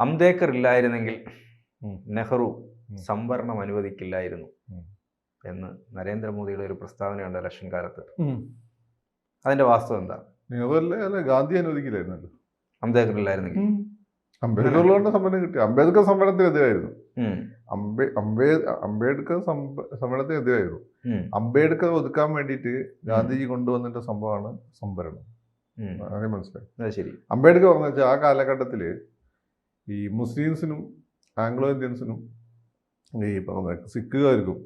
അംബേദ്കർ ഇല്ലായിരുന്നെങ്കിൽ നെഹ്റു. സംവരണം അനുവദിക്കില്ലായിരുന്നു. എന്ന് നരേന്ദ്രമോദിയുടെ ഒരു പ്രസ്താവനയുണ്ട് ഇലക്ഷൻ കാലത്ത്. അതിന്റെ വാസ്തവം എന്താ? നെഹ്റു അല്ല ഗാന്ധി അനുവദിക്കില്ലായിരുന്നല്ലോ. അംബേദ്കർ ഇല്ലായിരുന്നെങ്കിൽ. അംബേദ്കർ ഉള്ളതുകൊണ്ട് സംവരണം കിട്ടി. അംബേദ്കർ സംവരണത്തിനെതിരായിരുന്നു. അംബേ അംബേ അംബേദ്കർ സംവ- സംവരണത്തിനെതിരായിരുന്നു. അംബേദ്കർ ഒതുക്കാൻ വേണ്ടിയിട്ട് ഗാന്ധിജി കൊണ്ടുവന്നിട്ട സംഭവമാണ് സംവരണം. അങ്ങനെ മനസ്സിലായി. ശരി. അംബേദ്കർ പറഞ്ഞു വെച്ചാൽ ആ കാലഘട്ടത്തിൽ ഈ മുസ്ലിംസിനും ആംഗ്ലോ ഇന്ത്യൻസിനും ഈ പറഞ്ഞ സിഖുകാർക്കും.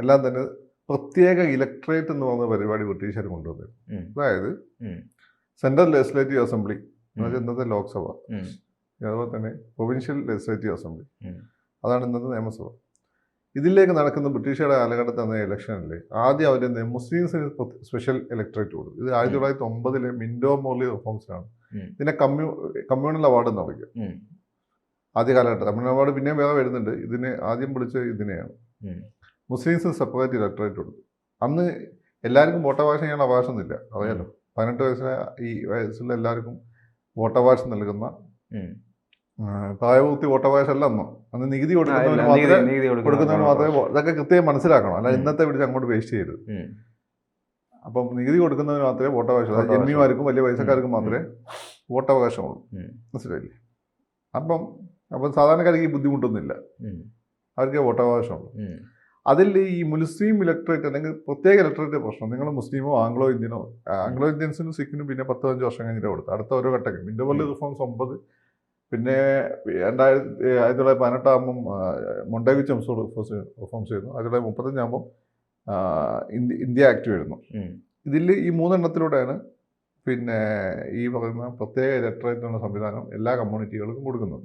എല്ലാം തന്നെ പ്രത്യേക ഇലക്ട്രേറ്റ് എന്ന് പറഞ്ഞ പരിപാടി ബ്രിട്ടീഷുകാർ കൊണ്ടുവന്നു അതായത് സെൻട്രൽ ലെജിസ്ലേറ്റീവ് അസംബ്ലി ഇന്നത്തെ ലോക്സഭ. അതുപോലെ തന്നെ പ്രൊവിൻഷ്യൽ ലെജിസ്ലേറ്റീവ് അസംബ്ലി. അതാണ് ഇന്നത്തെ നിയമസഭ. ഇതിലേക്ക് നടക്കുന്ന ബ്രിട്ടീഷുകാരുടെ കാലഘട്ടത്തിൽ നടന്ന ഇലക്ഷനിൽ ആദ്യം അവർ മുസ്ലിംസിന് സ്പെഷ്യൽ ഇലക്ട്രേറ്റ് കൊടുത്തു. ഇത് ആയിരത്തി തൊള്ളായിരത്തി ഒമ്പതിലെ മിൻഡോ മോർലി റിഫോംസിലാണ്. ഇതിനെ കമ്മ്യൂ കമ്മ്യൂണൽ അവാർഡ് എന്ന് വിളിക്കുക. ഉം. ആദ്യ കാലഘട്ടം. തമിഴ്നാട് പിന്നെയും വേറെ വരുന്നുണ്ട്. ഇതിനെ ആദ്യം വിളിച്ച ഇതിനെയാണ്. മുസ്ലിംസ് സെപ്പറേറ്റ് ഇലക്ടറേറ്റ് കൊടുത്തു. അന്ന് എല്ലാവർക്കും വോട്ടവകാശം ചെയ്യാൻ അവകാശമൊന്നുമില്ല അറിയാലോ? പതിനെട്ട് വയസ്സിലെ ഈ വയസ്സിലെ എല്ലാവർക്കും വോട്ടവകാശം നൽകുന്ന പ്രായപൂർത്തി വോട്ടവകാശം അല്ല അന്ന്. അന്ന് നികുതി കൊടുക്കുന്നവന് മാത്രമേ കൊടുക്കുന്നവന് മാത്രമേ ഇതൊക്കെ കൃത്യം മനസ്സിലാക്കണം. അല്ല ഇന്നത്തെ പിടിച്ച് അങ്ങോട്ട് വേസ്റ്റ് ചെയ്യരുത്. അപ്പം നികുതി കൊടുക്കുന്നവന് മാത്രമേ വോട്ടവകാശം അതായത് വോട്ടവകാശം. ജന്മിമാർക്കും വലിയ പൈസക്കാർക്കും മാത്രമേ വോട്ടവകാശമുള്ളൂ. മനസ്സിലായില്ലേ? അപ്പം അപ്പം സാധാരണക്കാർക്ക് ഈ ബുദ്ധിമുട്ടൊന്നുമില്ല. അവർക്ക് വോട്ടവകാശമുള്ളൂ. അതിൽ ഈ മുസ്ലിം ഇലക്ട്രേറ്റ് അല്ലെങ്കിൽ പ്രത്യേക ഇലക്ട്രേറ്റ് പ്രശ്നം നിങ്ങൾ മുസ്ലിമോ ആംഗ്ലോ ഇന്ത്യനോ ആംഗ്ലോ ഇന്ത്യൻസിനും സിഖിനും പിന്നെ പത്ത് പതിനഞ്ച് വർഷം കഴിഞ്ഞിട്ട് കൊടുത്തു. അടുത്ത ഓരോ ഘട്ടങ്ങൾ ഇന്റർവൽ റിഫോംസ് ഒമ്പത് പിന്നെ രണ്ടായിരത്തി ആയിരത്തി തൊള്ളായിരത്തി പതിനെട്ടാകുമ്പം മൊണ്ടേവി ചംസോ റിഫോംസ് റിഫോംസ് ചെയ്യുന്നു. ആയിരത്തി തൊള്ളായിരത്തി മുപ്പത്തഞ്ചാകുമ്പം ഇന്ത്യ ഇന്ത്യ ആക്ട് വരുന്നു. ഇതിൽ ഈ മൂന്നെണ്ണത്തിലൂടെയാണ് പിന്നെ ഈ പറയുന്ന പ്രത്യേക ഇലക്ട്രേറ്റ് എന്ന സംവിധാനം എല്ലാ കമ്മ്യൂണിറ്റികൾക്കും കൊടുക്കുന്നത്.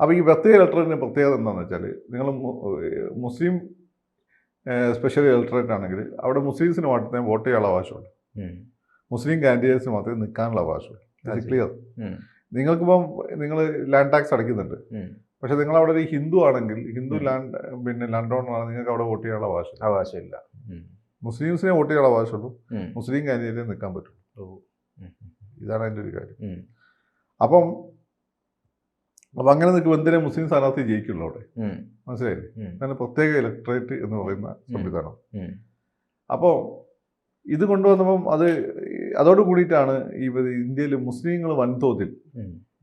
അപ്പോൾ ഈ പ്രത്യേക ഇലക്ട്രേറ്റിന്റെ പ്രത്യേകത എന്താണെന്ന് വെച്ചാൽ നിങ്ങൾ മുസ്ലിം സ്പെഷ്യൽ ഇലക്ടറേറ്റ് ആണെങ്കിൽ അവിടെ മുസ്ലിംസിന് മാത്രമേ വോട്ട് ചെയ്യാനുള്ള അവകാശമുള്ളൂ. മുസ്ലിം കാൻഡിഡേറ്റ്സിന് മാത്രമേ നിൽക്കാനുള്ള അവകാശമുള്ളൂ. ഇത് ക്ലിയർ. നിങ്ങൾക്കിപ്പം നിങ്ങൾ ലാൻഡ് ടാക്സ് അടയ്ക്കുന്നുണ്ട്. പക്ഷെ നിങ്ങൾ അവിടെ ഒരു ഹിന്ദു ആണെങ്കിൽ ഹിന്ദു ലാൻഡ് പിന്നെ ലാൻഡ് ഓണർ ആണ് നിങ്ങൾക്ക് അവിടെ വോട്ട് ചെയ്യാനുള്ള അവകാശം അവകാശമില്ല. മുസ്ലിംസിനെ വോട്ട് ചെയ്യാനുള്ള അവകാശമുള്ളൂ. മുസ്ലിം കാൻഡിഡേറ്റിനെ നിൽക്കാൻ പറ്റും ഇതാണ് അതിന്റെ ഒരു കാര്യം. അപ്പം അപ്പം അങ്ങനെ നിൽക്കുമ്പോൾ എന്തിനാ മുസ്ലിം സ്ഥാനാർത്ഥി ജയിക്കുള്ളൂ അവിടെ. മനസ്സിലായില്ലേ? അങ്ങനെ പ്രത്യേക ഇലക്ട്രേറ്റ് എന്ന് പറയുന്ന സംവിധാനം. അപ്പോൾ ഇത് കൊണ്ടുവന്നപ്പം അത് അതോട് കൂടിയിട്ടാണ് ഈ ഇന്ത്യയിൽ മുസ്ലിങ്ങൾ വൻതോതിൽ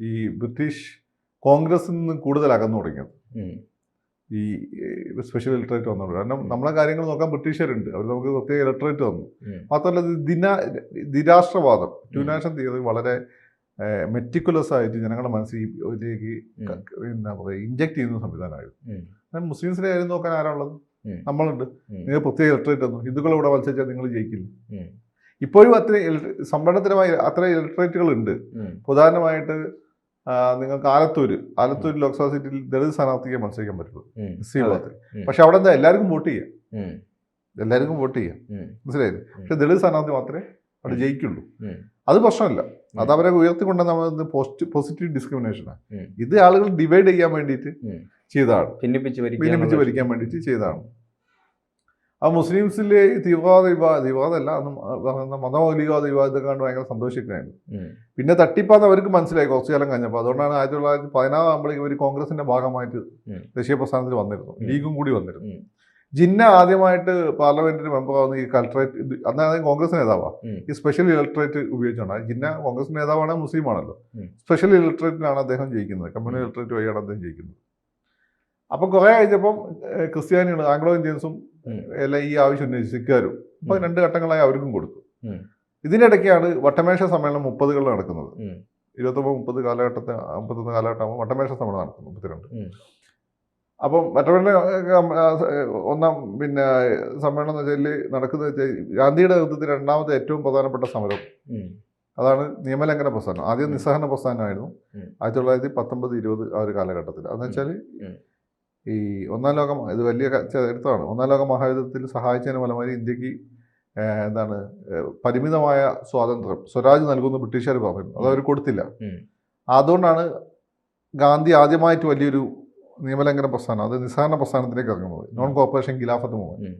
ഈ ബ്രിട്ടീഷ് കോൺഗ്രസിൽ നിന്ന് കൂടുതൽ അകന്നു തുടങ്ങിയത്. ഈ സ്പെഷ്യൽ ഇലക്ട്രേറ്റ് വന്നു കാരണം നമ്മളെ കാര്യങ്ങൾ നോക്കാൻ ബ്രിട്ടീഷുകാരുണ്ട്. അവർ നമുക്ക് പ്രത്യേക ഇലക്ട്രേറ്റ് വന്നു. മാത്രമല്ല ദിന ദിരാഷ്ട്രവാദം. ടു നാഷൻ തിയറി വളരെ മെറ്റിക്കുലസ് ആയിട്ട് ജനങ്ങളുടെ മനസ്സിലേക്ക് ഇതിലേക്ക് എന്താ പറയുക ഇഞ്ചക്ട് ചെയ്യുന്ന സംവിധാനമായിരുന്നു. മുസ്ലിംസിന്റെ കാര്യം നോക്കാൻ ആരാളുള്ളത്. നമ്മളുണ്ട്. നിങ്ങൾ പ്രത്യേക ഇലക്ട്രേറ്റ് തന്നു ഹിന്ദുക്കൾ ഇവിടെ മത്സരിച്ചാൽ നിങ്ങൾ ജയിക്കില്ല. ഇപ്പോഴും അത്ര സംവരണത്തിനുമായി അത്ര ഇലക്ട്രേറ്റുകൾ ഉണ്ട് ഉദാഹരണമായിട്ട് പ്രധാനമായിട്ട് നിങ്ങൾക്ക് ആലത്തൂര് ആലത്തൂർ ലോക്സഭാ സീറ്റിൽ ദളിത് സ്ഥാനാർത്ഥിക്ക് മത്സരിക്കാൻ പറ്റുള്ളൂ. സി പക്ഷെ അവിടെ എന്താ? എല്ലാവർക്കും വോട്ട് ചെയ്യാം. എല്ലാവർക്കും വോട്ട് ചെയ്യാം. മനസ്സിലായി മനസ്സിലായില്ലേ? പക്ഷെ ദളിത് സ്ഥാനാർത്ഥി മാത്രമേ അവിടെ ജയിക്കുള്ളൂ. അത് പ്രശ്നമല്ല. അത് അവരെ ഉയർത്തിക്കൊണ്ട് നമ്മൾ പോസ്റ്റ് പോസിറ്റീവ് ഡിസ്ക്രിമിനേഷനാണ്. ഇത് ആളുകൾ ഡിവൈഡ് ചെയ്യാൻ വേണ്ടിയിട്ട്. ചെയ്തതാണ്. ഭിന്നിപ്പിച്ച് ഭരിക്കാൻ വേണ്ടിയിട്ട് ചെയ്തതാണ്. ആ മുസ്ലിംസിലെ തീവ്രവാദ വിവാദ തീവ്രവാദമല്ല അന്ന് പറയുന്ന മതമൗലികവാദ വിവാദത്തെ കണ്ട് ഭയങ്കര സന്തോഷിക്കുകയായിരുന്നു. പിന്നെ തട്ടിപ്പാന്ന് അവർക്ക് മനസ്സിലായി കുറച്ചു കാലം കഴിഞ്ഞപ്പോൾ. അതുകൊണ്ടാണ് ആയിരത്തി തൊള്ളായിരത്തി പതിനാറാകുമ്പോഴേക്കും ഇവർ കോൺഗ്രസിന്റെ ഭാഗമായിട്ട് ദേശീയ പ്രസ്ഥാനത്തിൽ വന്നിരുന്നു ലീഗും കൂടി വന്നിരുന്നു. ജിന്ന ആദ്യമായിട്ട് പാർലമെന്റിന് മെമ്പർ ആവുന്ന ഈ കലക്ടറേറ്റ് ഇത് അന്നാണ് കോൺഗ്രസ് നേതാവാ. ഈ സ്പെഷ്യൽ ഇലക്ട്രേറ്റ് ഉപയോഗിച്ചാണ് ജിന്ന കോൺഗ്രസ് നേതാവാണ് മുസ്ലിം ആണല്ലോ. സ്പെഷ്യൽ ഇലക്ട്രേറ്റിലാണ് അദ്ദേഹം ജയിക്കുന്നത്. കമ്മ്യൂണൽ ഇലക്ട്രേറ്റ് വഴിയാണ് അദ്ദേഹം ജയിക്കുന്നത്. അപ്പം കുറെ കഴിഞ്ഞപ്പം ക്രിസ്ത്യാനികൾ ആംഗ്ലോ ഇന്ത്യൻസും. എല്ലാം ഈ ആവശ്യം ഉന്നയിച്ചു സിഖുകാരും അപ്പൊ രണ്ട് ഘട്ടങ്ങളായി അവർക്കും കൊടുത്തു. ഇതിനിടയ്ക്കാണ് വട്ടമേശ സമ്മേളനം മുപ്പതുകളിൽ നടക്കുന്നത്. ഇരുപത്തൊമ്പത് മുപ്പത് കാലഘട്ടത്തെ മുപ്പത്തൊന്ന് കാലഘട്ടമാകുമ്പോൾ വട്ടമേശ സമ്മേളനം നടക്കുന്നു മുപ്പത്തിരണ്ട്. അപ്പം മറ്റവരുടെ ഒന്നാം പിന്നെ സമ്മേളനം എന്ന് വെച്ചാൽ നടക്കുന്നത് വെച്ചാൽ ഗാന്ധിയുടെ നേതൃത്വത്തിൽ രണ്ടാമത്തെ ഏറ്റവും പ്രധാനപ്പെട്ട സമരം. അതാണ് നിയമലംഘന പ്രസ്ഥാനം. ആദ്യം നിസ്സഹകരണ നിസ്സഹരണ പ്രസ്ഥാനമായിരുന്നു. ആയിരത്തി തൊള്ളായിരത്തി പത്തൊമ്പത് ഇരുപത് ആ ഒരു കാലഘട്ടത്തിൽ. അതെന്ന് വെച്ചാൽ ഈ ഒന്നാം ലോക ഇത് വലിയ ചരിത്രമാണ് ഒന്നാം ലോക മഹായുദ്ധത്തിൽ സഹായിച്ചതിന് ഫലമായി ഇന്ത്യയ്ക്ക് എന്താണ് പരിമിതമായ സ്വാതന്ത്ര്യം സ്വരാജ് നൽകുന്ന ബ്രിട്ടീഷുകാർ പറഞ്ഞു അതവർ കൊടുത്തില്ല. അതുകൊണ്ടാണ് ഗാന്ധി ആദ്യമായിട്ട് വലിയൊരു നിയമലംഘന പ്രസ്ഥാനം അത് നിസ്സാരണ പ്രസ്ഥാനത്തിലേക്ക് ഇറങ്ങുന്നത്. Non corporation Khilafat movement.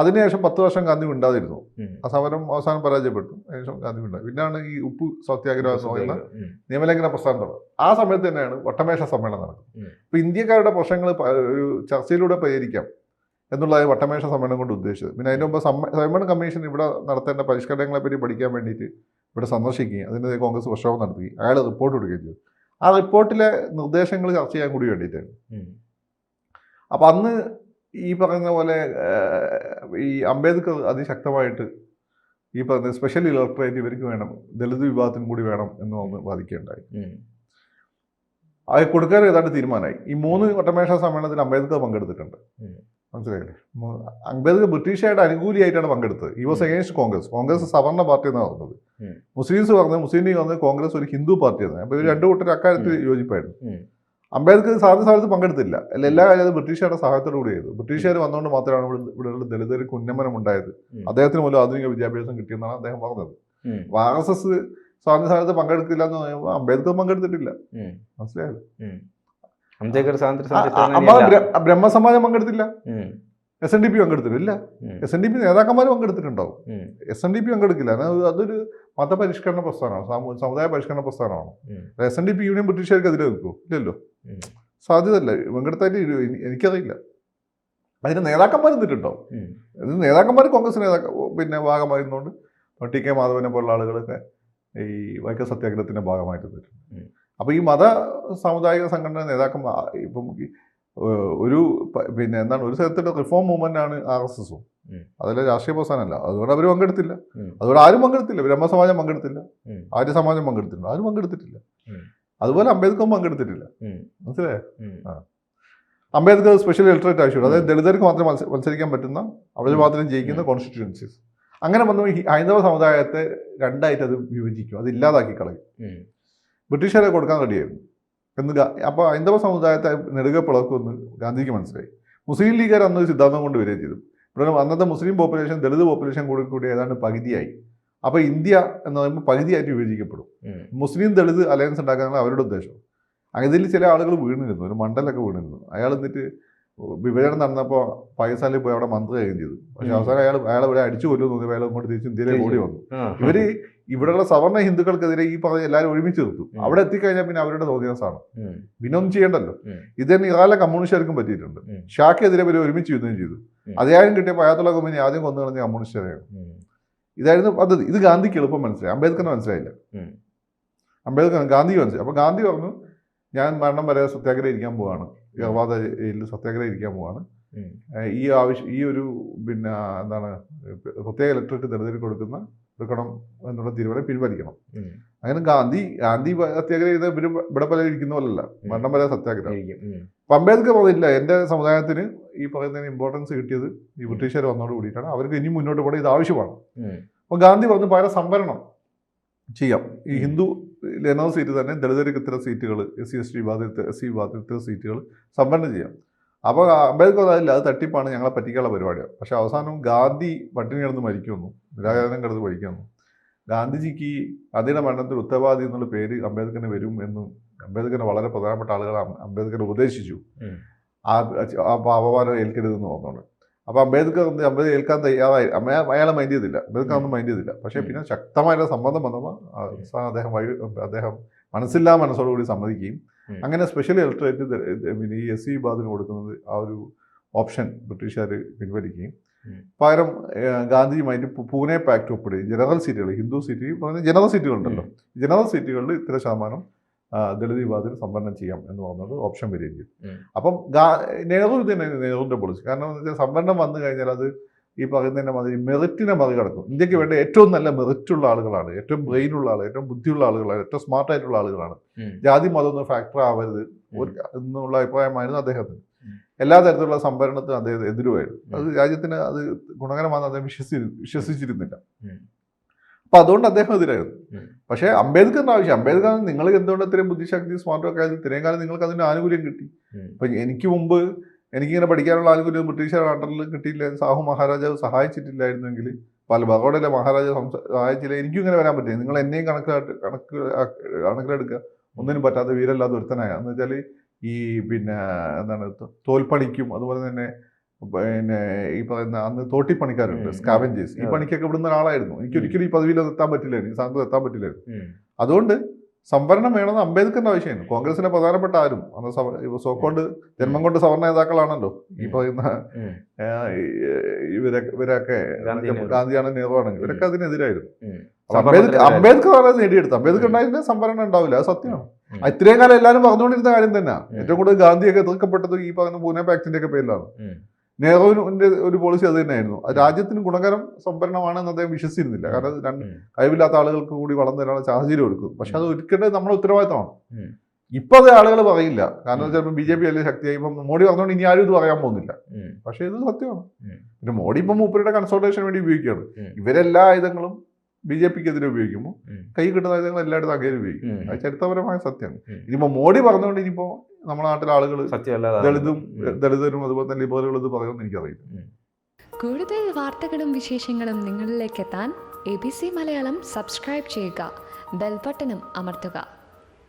അതിനുശേഷം പത്ത് വർഷം ഗാന്ധി ഉണ്ടാതിരുന്നു ആ സമരം അവസാനം പരാജയപ്പെട്ടു. അതിനുശേഷം ഗാന്ധി ഉണ്ടായി പിന്നാണ് ഈ ഉപ്പ് സത്യാഗ്രഹ സമയത്ത് നിയമലംഘന പ്രസ്ഥാനം ആ സമയത്ത് തന്നെയാണ് വട്ടമേശ സമ്മേളനം നടക്കുന്നത്. അപ്പോൾ അപ്പൊ ഇന്ത്യക്കാരുടെ പ്രശ്നങ്ങൾ ഒരു ചർച്ചയിലൂടെ പരിഹരിക്കാം എന്നുള്ളതാണ് വട്ടമേശ സമ്മേളനം കൊണ്ട് ഉദ്ദേശിച്ചത്. പിന്നെ അതിന് മുമ്പ് സമ്മേളന കമ്മീഷൻ ഇവിടെ നടത്തേണ്ട പരിഷ്കരണങ്ങളെപ്പറ്റി പഠിക്കാൻ വേണ്ടിയിട്ട് ഇവിടെ സന്ദർശിക്കുകയും അതിനെതിരെ കോൺഗ്രസ് പ്രക്ഷോഭം നടത്തുകയും അയാൾ റിപ്പോർട്ട് കൊടുക്കുകയും ചെയ്തു. ആ റിപ്പോർട്ടിലെ നിർദ്ദേശങ്ങൾ ചർച്ച ചെയ്യാൻ കൂടി വേണ്ടിയിട്ടാണ്. അപ്പം അന്ന് ഈ പറയുന്ന പോലെ ഈ അംബേദ്കർ അതിശക്തമായിട്ട് ഈ പറഞ്ഞ സ്പെഷ്യൽ ഇലക്ട്രേറ്റ് ഇവർക്ക് വേണം ദളിത് വിഭാഗത്തിനും കൂടി വേണം എന്ന് വന്ന് വാദിക്കുകയുണ്ടായി. അത് കൊടുക്കാൻ ഏതാണ്ട് തീരുമാനമായി ഈ മൂന്ന് വട്ടമേശ സമ്മേളനത്തിൽ അംബേദ്കർ പങ്കെടുത്തിട്ടുണ്ട്. മനസ്സിലായില്ലേ? അംബേദ്കർ ബ്രിട്ടീഷുകാരുടെ അനുകൂലിയായിട്ടാണ് പങ്കെടുത്തത്. ഈ വാസ് അഗേൻസ്റ്റ് കോൺഗ്രസ് കോൺഗ്രസ് സവർണ പാർട്ടി എന്നാണ് പറഞ്ഞത്. മുസ്ലിംസ് പറഞ്ഞത് മുസ്ലിം ലീഗ് വന്നത് കോൺഗ്രസ് ഒരു ഹിന്ദു പാർട്ടി പാർട്ടിയാണ് അപ്പോൾ ഇവർ രണ്ടു കൂട്ടർ അക്കാര്യത്തിൽ യോജിപ്പായിരുന്നു. അംബേദ്കർ സാധ്യത സാധ്യത പങ്കെടുത്തില്ല. അല്ല എല്ലാ കാര്യവും ബ്രിട്ടീഷുകാരുടെ സഹായത്തോടു കൂടി ചെയ്തു ബ്രിട്ടീഷുകാർ വന്നുകൊണ്ട് മാത്രമാണ് ഇവിടെ ഇവിടെയുള്ള ദളിതർക്ക് ഉന്നമനം ഉണ്ടായത് അദ്ദേഹത്തിന് പോലും ആധുനിക വിദ്യാഭ്യാസം കിട്ടിയെന്നാണ് അദ്ദേഹം പറഞ്ഞത്. ആർ എസ് എസ് സ്വാതന്ത്ര്യ സ്ഥാനത്ത് പങ്കെടുക്കില്ല എന്ന് പറയുമ്പോൾ അംബേദ്കർ പങ്കെടുത്തിട്ടില്ല. ഉം. അംബേദ്കർ സ്വാതന്ത്ര്യ ബ്രഹ്മസമാജം പങ്കെടുത്തില്ല. എസ് എൻ ഡി പി പങ്കെടുത്തിട്ടില്ല എസ് എൻ ഡി പി നേതാക്കന്മാർ പങ്കെടുത്തിട്ടുണ്ടാവും. എസ് എൻ ഡി പി പങ്കെടുക്കില്ല. അത് അതൊരു മതപരിഷ്കരണ പ്രസ്ഥാനമാണ്. സാമൂ- സമുദായ പരിഷ്കരണ പ്രസ്ഥാനമാണ്. S N D P union ബ്രിട്ടീഷുകാർക്ക് വെക്കുമോ ഇല്ലല്ലോ. ഉം. സാധ്യതയല്ല. പങ്കെടുത്തായിട്ട് എനിക്കറിയില്ല. അതിന് നേതാക്കന്മാർ നിന്നിട്ടുണ്ടാവും. ഇത് നേതാക്കന്മാർ കോൺഗ്രസ് നേതാക്ക പിന്നെ ഭാഗമായിരുന്നുകൊണ്ട് ടി കെ മാധവനെ പോലുള്ള ആളുകളൊക്കെ ഈ വൈക്കം സത്യാഗ്രഹത്തിന്റെ ഭാഗമായിട്ട് നിന്നിട്ടുണ്ട്. അപ്പോൾ ഈ മത സാമുദായിക സംഘടന നേതാക്കന്മാർ ഇപ്പം ഒരു പിന്നെ എന്താണ് ഒരു സ്ഥലത്തിന്റെ റിഫോം മൂവ്മെന്റ് ആണ് ആർ എസ് എസും. അതല്ല അതിലെ രാഷ്ട്രീയ പ്രസ്ഥാനമല്ല. അതുകൊണ്ട് അവർ പങ്കെടുത്തില്ല. അതുകൊണ്ട് ആരും പങ്കെടുത്തില്ല. ബ്രഹ്മസമാജം പങ്കെടുത്തില്ല. ആര്യ സമാജം പങ്കെടുത്തിട്ടുണ്ട്. ആരും പങ്കെടുത്തിട്ടില്ല. അതുപോലെ അംബേദ്കറും പങ്കെടുത്തിട്ടില്ല. ഉം. ആ. അംബേദ്കർ സ്പെഷ്യൽ ഇലക്ട്രേറ്റ് ആവശ്യമുള്ളൂ അതായത് ദളിതർക്ക് മാത്രം മത്സരിക്കാൻ പറ്റുന്ന അവർ മാത്രം ജയിക്കുന്ന കോൺസ്റ്റിറ്റ്യുവൻസീസ് അങ്ങനെ വന്നു ഈ ഹൈന്ദവ സമുദായത്തെ രണ്ടായിട്ട് അത് വിഭജിക്കും. അത് ഇല്ലാതാക്കി കളയും. ബ്രിട്ടീഷുകാരെ കൊടുക്കാൻ റെഡിയായിരുന്നു. എന്ന് അപ്പോൾ ഹൈന്ദവ സമുദായത്തെ നെടുക പിളക്കുമെന്ന് ഗാന്ധിക്ക് മനസ്സിലായി. മുസ്ലിം ലീഗുകാർ അന്ന് സിദ്ധാന്തം കൊണ്ട് വരികയും ചെയ്തു. ഇവിടെ അന്നത്തെ മുസ്ലിം പോപ്പുലേഷൻ ദളിത് പോപ്പുലേഷൻ കൂടി കൂടി ഏതാണ്ട് പകുതിയായി. അപ്പോൾ ഇന്ത്യ എന്ന് പറയുമ്പോൾ പകുതിയായിട്ട് വിഭജിക്കപ്പെടും. മുസ്ലിം ദളിത് അലയൻസ് ഉണ്ടാക്കാനാണ് അവരുടെ ഉദ്ദേശം. അതിൽ ചില ആളുകൾ വീണിരുന്നു. ഒരു മണ്ഡലൊക്കെ വീണിരുന്നു. അയാൾ എന്നിട്ട് വിഭജനം നടന്നപ്പോൾ പാകിസ്ഥാനിൽ പോയി അവിടെ മന്ത്രി മന്ത്രിയാകുകയും ചെയ്തു. പക്ഷെ. അവസാനം അയാൾ അയാൾ ഇവിടെ അടിച്ചു കൊല്ലുന്നു. അയാൾ ഇങ്ങോട്ട് തിരിച്ച് ഇന്ത്യയിലേക്ക് ഓടി വന്നു. ഇവർ ഇവിടെയുള്ള സവർണ ഹിന്ദുക്കൾക്കെതിരെ ഈ പറഞ്ഞ എല്ലാവരും ഒരുമിച്ച് നിർത്തും. അവിടെ എത്തിക്കഴിഞ്ഞാൽ പിന്നെ അവരുടെ തോന്നിയാസാണ്. പിന്നെ ഒന്നും ചെയ്യണ്ടല്ലോ. ഇത് തന്നെ ഇതാല കമ്മ്യൂണിസ്റ്റുകാർക്കും പറ്റിയിട്ടുണ്ട്. ഷാക്കെതിരെ ഇവർ ഒരുമിച്ച് യുദ്ധം ചെയ്തു. അതായാലും കിട്ടിയപ്പോൾ അയാത്തുള്ള കമ്പനി ആദ്യം കൊന്നു കളഞ്ഞ കമ്മ്യൂണിസ്റ്റുകാരെയാണ് ഇതായിരുന്നു പദ്ധതി. ഇത് ഗാന്ധിക്ക് എളുപ്പം മനസ്സിലായി. അംബേദ്കറിന് മനസ്സിലായില്ല. അംബേദ്കർ ഗാന്ധി മനസ്സിലായി. അപ്പൊ ഗാന്ധി പറഞ്ഞു ഞാൻ മരണം വരെ സത്യാഗ്രഹം ഇരിക്കാൻ പോവാണ്. ഗർവാദ ജയിലിൽ സത്യാഗ്രഹം ഇരിക്കാൻ പോവാണ്. ഈ ആവശ്യം ഈ ഒരു പിന്നെ എന്താണ് പ്രത്യേക ഇലക്ട്രിക് ദളിതർക്ക് കൊടുക്കുന്ന കൊടുക്കണം എന്നുള്ള തീരുമാനം പിൻവലിക്കണം. അങ്ങനെ ഗാന്ധി ഗാന്ധി സത്യാഗ്രഹം ചെയ്ത ഇവർ ഇവിടെ പല ഇരിക്കുന്ന പോലല്ല. മരണം വരെ സത്യാഗ്രഹം. അപ്പം. അംബേദ്കർ പറഞ്ഞില്ല എന്റെ സമുദായത്തിന് ഈ പറയുന്നതിന് ഇമ്പോർട്ടൻസ് കിട്ടിയത് ഈ ബ്രിട്ടീഷുകാർ വന്നോട് കൂടിയിട്ടാണ്. അവർക്ക് ഇനി മുന്നോട്ട് പോകണം ഇത് ആവശ്യമാണ്. അപ്പോൾ അപ്പൊ ഗാന്ധി പറഞ്ഞു പല സംവരണം ചെയ്യാം? ഈ ഹിന്ദു ലെനോ സീറ്റ് തന്നെ ദളിതർക്ക് ഇത്ര സീറ്റുകൾ എസ് സി എസ് ടി വിഭാഗത്തിൽ എസ് സി വിഭാഗത്തിൽ ഇത്ര സീറ്റുകൾ സംവരണം ചെയ്യാം. അപ്പോൾ അംബേദ്കർ അതില്ല അത് തട്ടിപ്പാണ് ഞങ്ങളെ പറ്റിക്കാനുള്ള പരിപാടിയാണ്. പക്ഷെ അവസാനം ഗാന്ധി പട്ടിണി കിടന്ന് മരിക്കുന്നു നിരാകരണം കിടന്ന് മരിക്കുന്നു ഗാന്ധിജിക്ക് അതിന്റെ മരണത്തിൽ ഉത്തരവാദി എന്നുള്ള പേര് അംബേദ്കറിന് വരും എന്നും അംബേദ്കറിന് വളരെ പ്രധാനപ്പെട്ട ആളുകൾ അംബേദ്കറിനെ ഉപദേശിച്ചു. ആ അപമാനം ഏൽക്കരുതെന്ന് തോന്നുന്നുണ്ട്. അപ്പോൾ അംബേദ്കർ അംബേദ്കർ ഏൽക്കാൻ തയ്യാറായി. അയാളെ മൈൻഡ് ചെയ്തില്ല. അംബേദ്കർ ഒന്നും മൈൻഡ് ചെയ്തില്ല. പക്ഷെ. പിന്നെ ശക്തമായിട്ടുള്ള സമ്മതം വന്നപ്പോൾ അവസാനം അദ്ദേഹം വഴി അദ്ദേഹം മനസ്സില്ലാ മനസ്സോടുകൂടി സമ്മതിക്കുകയും. അങ്ങനെ സ്പെഷ്യൽ ഇലക്ട്രേറ്റ് പിന്നെ ഈ എസ് സി വിഭാഗത്തിന് കൊടുക്കുന്നത് ആ ഒരു ഓപ്ഷൻ ബ്രിട്ടീഷുകാർ പിൻവലിക്കുകയും. പകരം ഗാന്ധിജിയുമായിട്ട് പൂനെ പാക്ട് ഒപ്പിടുകയും ജനറൽ സീറ്റുകൾ ഹിന്ദു സീറ്റ് പറഞ്ഞ ജനറൽ സീറ്റുകളുണ്ടല്ലോ ജനറൽ സീറ്റുകളിൽ ഇത്ര ശതമാനം ദളിത് വിഭാഗത്തിന് സംവരണം ചെയ്യാം എന്ന് പറഞ്ഞത് ഓപ്ഷൻ വരികയും ചെയ്തു. അപ്പം നെഹ്റു നെഹ്റു തന്നെ നെഹ്റുവിന്റെ പോളിസി കാരണം എന്ന് വെച്ചാൽ സംവരണം വന്നു കഴിഞ്ഞാൽ അത് ഈ പറയുന്നതിന്റെ മാതിരി മെറിറ്റിനെ മറികടക്കും. ഇന്ത്യയ്ക്ക് വേണ്ട ഏറ്റവും നല്ല മെറിറ്റുള്ള ആളുകളാണ്. ഏറ്റവും ബ്രെയിൻ ഉള്ള ആൾ ഏറ്റവും ബുദ്ധിയുള്ള ആളുകളാണ് ഏറ്റവും സ്മാർട്ട് ആയിട്ടുള്ള ആളുകളാണ് ജാതി ജാതി മതമൊന്നും ഫാക്ടർ ആവരുത്. എന്നുള്ള അഭിപ്രായമായിരുന്നു അദ്ദേഹത്തിന്. എല്ലാ തരത്തിലുള്ള സംഭരണത്തിനും അദ്ദേഹം എതിരുമായിരുന്നു. അത് രാജ്യത്തിന് അത് ഗുണകരമാണെന്ന് അദ്ദേഹം വിശ്വസി വിശ്വസിച്ചിരുന്നില്ല. അപ്പൊ അതുകൊണ്ട് അദ്ദേഹം എതിരായിരുന്നു. പക്ഷേ അംബേദ്കറിന്റെ ആവശ്യം. അംബേദ്കർ നിങ്ങൾ എന്തുകൊണ്ട് ഇത്രയും ബുദ്ധിശക്തി സ്മാർട്ട് ഒക്കെ ആയത്? ഇത്രയും കാലം നിങ്ങൾക്ക് അതിന് ആനുകൂല്യം കിട്ടി. അപ്പൊ എനിക്ക് മുമ്പ് എനിക്കിങ്ങനെ പഠിക്കാനുള്ള ആനുകൂല്യം ബ്രിട്ടീഷുകാർ അണ്ടറിൽ കിട്ടിയില്ല. സാഹു മഹാരാജാവ് സഹായിച്ചിട്ടില്ലായിരുന്നെങ്കിൽ പല ബറോഡയിലെ മഹാരാജാവ് സഹായിച്ചില്ല? എനിക്കും ഇങ്ങനെ വരാൻ പറ്റില്ല. നിങ്ങൾ എന്നെയും കണക്കിലായിട്ട് കണക്ക് കണക്കിലെടുക്കുക. ഒന്നിനും പറ്റാത്ത വീരല്ലാതെ ഒരുത്തനായ. എന്ന് വെച്ചാൽ ഈ പിന്നെ എന്താണ് തോൽപ്പണിക്കും അതുപോലെ തന്നെ പിന്നെ ഈ പറയുന്ന അന്ന് തോട്ടിപ്പണിക്കാരുണ്ട്. സ്കാവഞ്ചേഴ്സ്. ഈ പണിക്കൊക്കെ ഇവിടുന്ന ഒരാളായിരുന്നു. എനിക്ക് ഒരിക്കലും ഈ പദവിയിൽ എത്താൻ പറ്റില്ലായിരുന്നു. ഈ സ്ഥാനത്ത് എത്താൻ പറ്റില്ലായിരുന്നു. അതുകൊണ്ട് സംവരണം വേണമെന്ന് അംബേദ്കറിന്റെ ആവശ്യമായിരുന്നു. കോൺഗ്രസിലെ പ്രധാനപ്പെട്ട ആരും. അന്ന് സോക്കോണ്ട് ജന്മം കൊണ്ട് സവർണ നേതാക്കളാണല്ലോ. ഈ. പറയുന്ന ഇവരെ ഇവരൊക്കെ. ഗാന്ധിയാണ് നേതാവാണെങ്കിൽ ഇവരൊക്കെ അതിനെതിരായിരുന്നു. അംബേദ്കർ അംബേദ്കർ ആണ് നേടിയെടുത്തത് അംബേദ്കർ. ഉണ്ടായിരുന്ന സംവരണം ഉണ്ടാവില്ല. അത് സത്യമാണ്. ഇത്രയും കാലം എല്ലാവരും പറഞ്ഞുകൊണ്ടിരുന്ന കാര്യം തന്നെയാണ് ഏറ്റവും കൂടുതൽ ഗാന്ധിയൊക്കെ എതിർക്കപ്പെട്ടത് ഈ പറയുന്ന പൂനെ പാക്ടിന്റെ ഒക്കെ പേരിലാണ് ഉം. നെഹ്റുവിന്റെ ഒരു പോളിസി അത് തന്നെയായിരുന്നു. രാജ്യത്തിന് ഗുണകരം സംഭരണമാണ് എന്ന് അദ്ദേഹം വിശ്വസിച്ചിരുന്നില്ല കാരണം രണ്ട് കഴിവില്ലാത്ത ആളുകൾക്ക് കൂടി വളർന്നു വരാനുള്ള സാഹചര്യം ഒരുക്കും. പക്ഷെ അത് ഒരുക്കേണ്ടത് നമ്മുടെ ഉത്തരവാദിത്തമാണ്. ഇപ്പൊ അത് ആളുകൾ പറയില്ല. കാരണം. ചിലപ്പോൾ ബി ജെ പി വലിയ ശക്തിയായി ഇപ്പം മോഡി പറഞ്ഞുകൊണ്ട് ഇനി ആരും ഇത് പറയാൻ പോകുന്നില്ല. പക്ഷെ ഇത് സത്യമാണ്. പിന്നെ മോഡി ഇപ്പം മൂപ്പരുടെ കൺസൾട്ടേഷൻ വേണ്ടി ഉപയോഗിക്കുകയാണ്. ഇവരെല്ലാ ആയുധങ്ങളും ബി ജെ പിക്ക് എതിരെ ഉപയോഗിക്കുമ്പോൾ ഉം. കൈ കിട്ടുന്ന ആയുധങ്ങൾ എല്ലായിടത്തും അങ്ങനെ ഉപയോഗിക്കും. അത് ചരിത്രപരമായ സത്യമാണ്. ഇനിയിപ്പോ മോഡി പറഞ്ഞുകൊണ്ട് ഇനിയിപ്പോ നമ്മുടെ നാട്ടിലെ ആളുകൾ ദളിതും. ദളിതരും അതുപോലെ തന്നെ ലിബറലുകളും ഇത് പറയുമെന്ന് എനിക്കറിയില്ല. കൂടുതൽ വാർത്തകളും വിശേഷങ്ങളും നിങ്ങളിലേക്ക് എത്താൻ A B C Malayalam subscribe ചെയ്യുക. ബെൽബട്ടനും അമർത്തുക.